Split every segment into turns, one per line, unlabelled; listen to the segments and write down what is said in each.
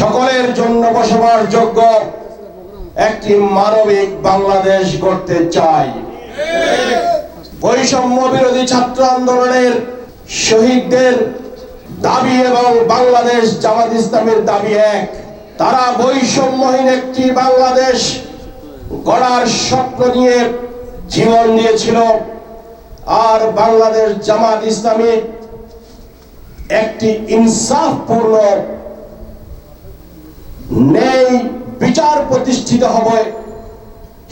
সকলের জন্য বসবাস যোগ্য একটি মানবিক বাংলাদেশ গড়তে চাই। বৈষম্য বিরোধী ছাত্র আন্দোলনের শহীদদের দাবি এবং বাংলাদেশ জামাত ইসলামের দাবি এক। তারা বৈষম্যহীন একটি বাংলাদেশ গড়ার স্বপ্ন নিয়ে জীবন নিয়েছিল আর বাংলাদেশ জামাত ইসলামী একটি ইনসাফপূর্ণ ন্যায় বিচার প্রতিষ্ঠিত হবে।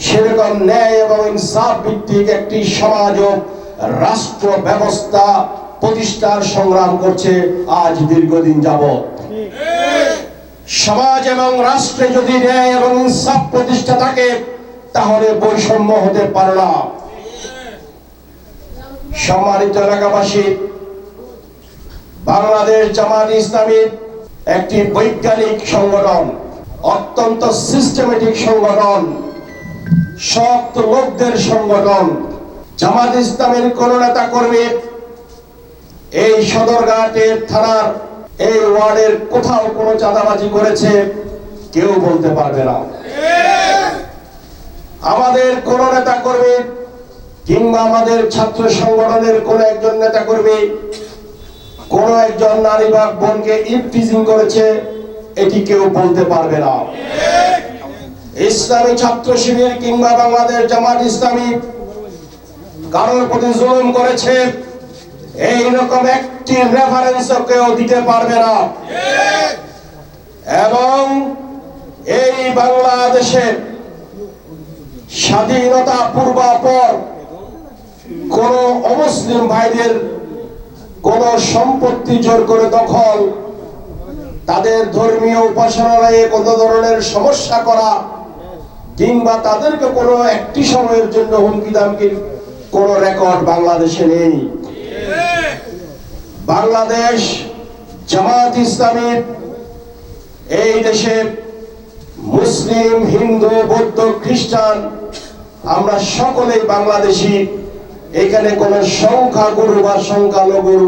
সেরকম ন্যায় এবং ইনসাফ ভিত্তিক একটি সমাজ ও রাষ্ট্র ব্যবস্থা প্রতিষ্ঠার সংগ্রাম করছে আজ দীর্ঘদিন যাবত সমাজ এবং রাষ্ট্রে যদি ন্যায় এবং ইনসাফ প্রতিষ্ঠা থাকে, তাহলে বৈষম্য হতে পারে না। সম্মানিত এলাকাবাসী, বাংলাদেশ জামাত ইসলামী একটি বৈজ্ঞানিক সংগঠন, অত্যন্ত সিস্টেমেটিক সংগঠন, শক্ত লোকদের সংগঠন, জামাত ইসলামের কোন নেতা কর্মী এই সদরঘাটের থানার এই ওয়ার্ডের কোথাও কোনো চাঁদাবাজি করেছে কেউ বলতে পারবে না। আমাদের কোন নেতা কর্মী কিংবা আমাদের ছাত্র সংগঠনের কোন একজন নেতা কর্মী কোন একজন নারী বা বোনকে ইফটিজিং করেছে, এটি কেউ বলতে পারবে না। ইসলামী ছাত্র শিবির কিংবা বাংলাদেশ জামাত ইসলামী কারোর প্রতি জুলুম করেছে, এই রকম একটি রেফারেন্স কেউ দিতে পারবে না। এবং এই বাংলাদেশে স্বাধীনতা পূর্বাপর কোন অমুসলিম ভাইদের কোন সম্পত্তি জোর করে দখল, তাদের ধর্মীয় উপাসনালয়ে কোন ধরনের সমস্যা করা, কিংবা তাদেরকে কোনো একটি সময়ের জন্য হুমকি দামকির কোন রেকর্ড বাংলাদেশে নেই। বাংলাদেশ জামাত ইসলামী এই দেশে মুসলিম, হিন্দু, বৌদ্ধ, খ্রিস্টান, আমরা সকলেই বাংলাদেশি। এখানে কোন সংখ্যাগুরু বা সংখ্যালঘুর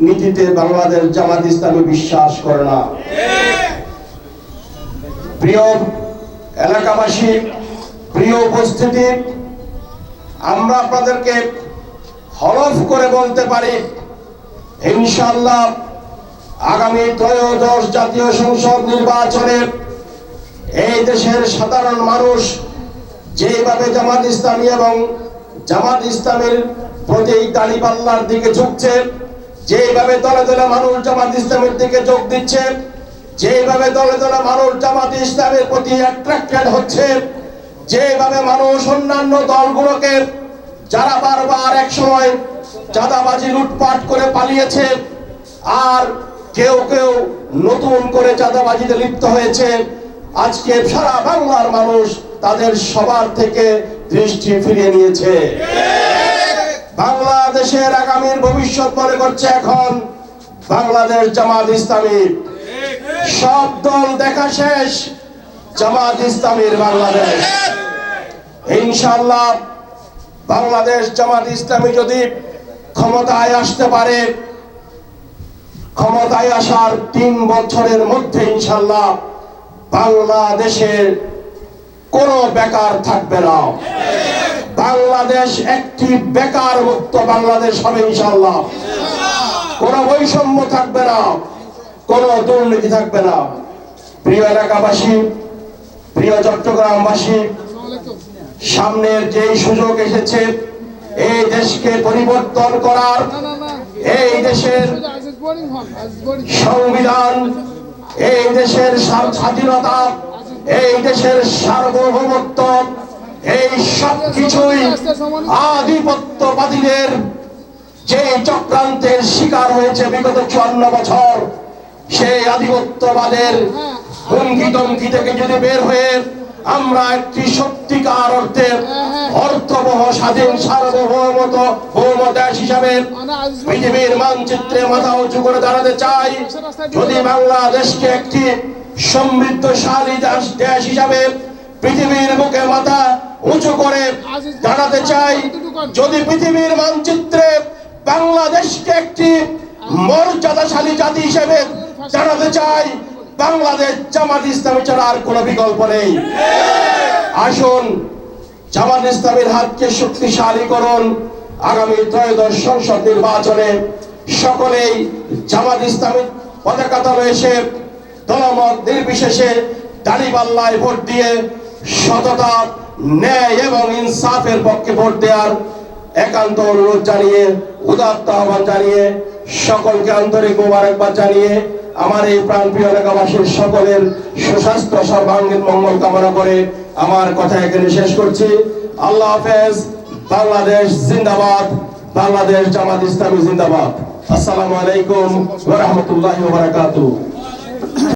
নীতিতে বাংলাদেশ জামাত ইসলামী বিশ্বাস করে না। প্রিয় এলাকাবাসী, প্রিয় উপস্থিতি, আমরা আপনাদেরকে হলফ করে বলতে পারি ইনশাল্লাহ আগামী ত্রয়োদশ জাতীয় সংসদ নির্বাচনে এই দেশের সাধারণ মানুষ যেভাবে জামাত ইসলামী এবং জামাত ইসলামের প্রতি দাড়িপাল্লার দিকে ঝুঁকছে, যেভাবে দলে দলে মানুষ জামাত ইসলামের দিকে যোগ দিচ্ছে, যেভাবে দলে দলে মানুষ জামাত ইসলামের প্রতি অ্যাট্রাক্টেড হচ্ছে, যেভাবে মানুষ অন্যান্য দলগুলোকে যারা বারবার এক সময় চাঁদাবাজি লুটপাট করে পালিয়েছে, আর কেউ কেউ নতুন করে চাঁদাবাজিতে লিপ্ত হয়েছে, আজকে সারা বাংলার মানুষ তাদের সবার থেকে দৃষ্টি ফিরিয়ে নিয়েছে। বাংলাদেশের আগামীর ভবিষ্যৎ মনে করছে এখন বাংলাদেশ জামাত ইসলামী। সব দল দেখা শেষ, জামাত ইসলামীর বাংলাদেশ। ইনশাল্লাহ বাংলাদেশ জামাত ইসলামী যদি ক্ষমতায় আসতে পারে, ক্ষমতায় আসার তিন বছরের মধ্যে ইনশাল্লাহ বাংলাদেশের কোনো বেকার থাকবে না। বাংলাদেশ একটি বেকার মুক্ত বাংলাদেশ হবে ইনশাল্লাহ কোনো বৈষম্য থাকবে না, কোনো দুর্নীতি থাকবে না। প্রিয় এলাকাবাসী, প্রিয় চট্টগ্রামবাসী, সামনের যেই সুযোগ এসেছে, এই দেশকে পরিবর্তন করার, এই দেশের সংবিধান, এই দেশের স্বাধীনতা এই দেশের সার্বভৌমত্ব, এই সব কিছুই আধিপত্যবাদীদের যে চক্রান্তের শিকার হয়েছে বিগত চুয়ান্ন বছর, সেই আধিপত্যবাদের হুমকি দমকি থেকে যদি বের হয়ে আমরা একটি সত্যিকার অর্থে অর্থবহ, স্বাধীন, সার্বভৌমত, ভৌম দেশ হিসাবে পৃথিবীর মানচিত্রে মাথা উঁচু করে দাঁড়াতে চাই, যদি বাংলাদেশকে একটি সমৃদ্ধশালী দেশ দেশ হিসাবে পৃথিবীর বুকে মাথা উঁচু করে দাঁড়াতে চাই। যদি পৃথিবীর মানচিত্রে বাংলাদেশকে একটি মর্যাদাশালী জাতি হিসেবে দাঁড়াতে চাই, বাংলাদেশ জামাত ইসলামী ছাড়া আর কোনো বিকল্প নেই। আসুন জামাত ইসলামের হাতকে শক্তিশালী করুন। আগামী ত্রয়োদশ সংসদ নির্বাচনে সকলেই জামাত ইসলামী পতাকা তলে এসে দলমত নির্বিশেষে দাড়িপাল্লায় ভোট দিয়ে সততা, ন্যায় এবং ইনসাফের পক্ষে ভোট দেওয়ার একান্ত অনুরোধ জানিয়ে, উদাত্ত আহ্বান জানিয়ে, সকলকে আন্তরিক মোবারকবাদ জানিয়ে আমার এই প্রাণপ্রিয় এলাকাবাসীর সকলের সুস্বাস্থ্য, সর্বাঙ্গীন মঙ্গল কামনা করে আমার কথা এখানে শেষ করছি। আল্লাহ হাফেজ, বাংলাদেশ জিন্দাবাদ, বাংলাদেশ জামাত ইসলামী জিন্দাবাদ। আসসালামু আলাইকুম রাহমাতুল্লাহি বারাকাতুহু।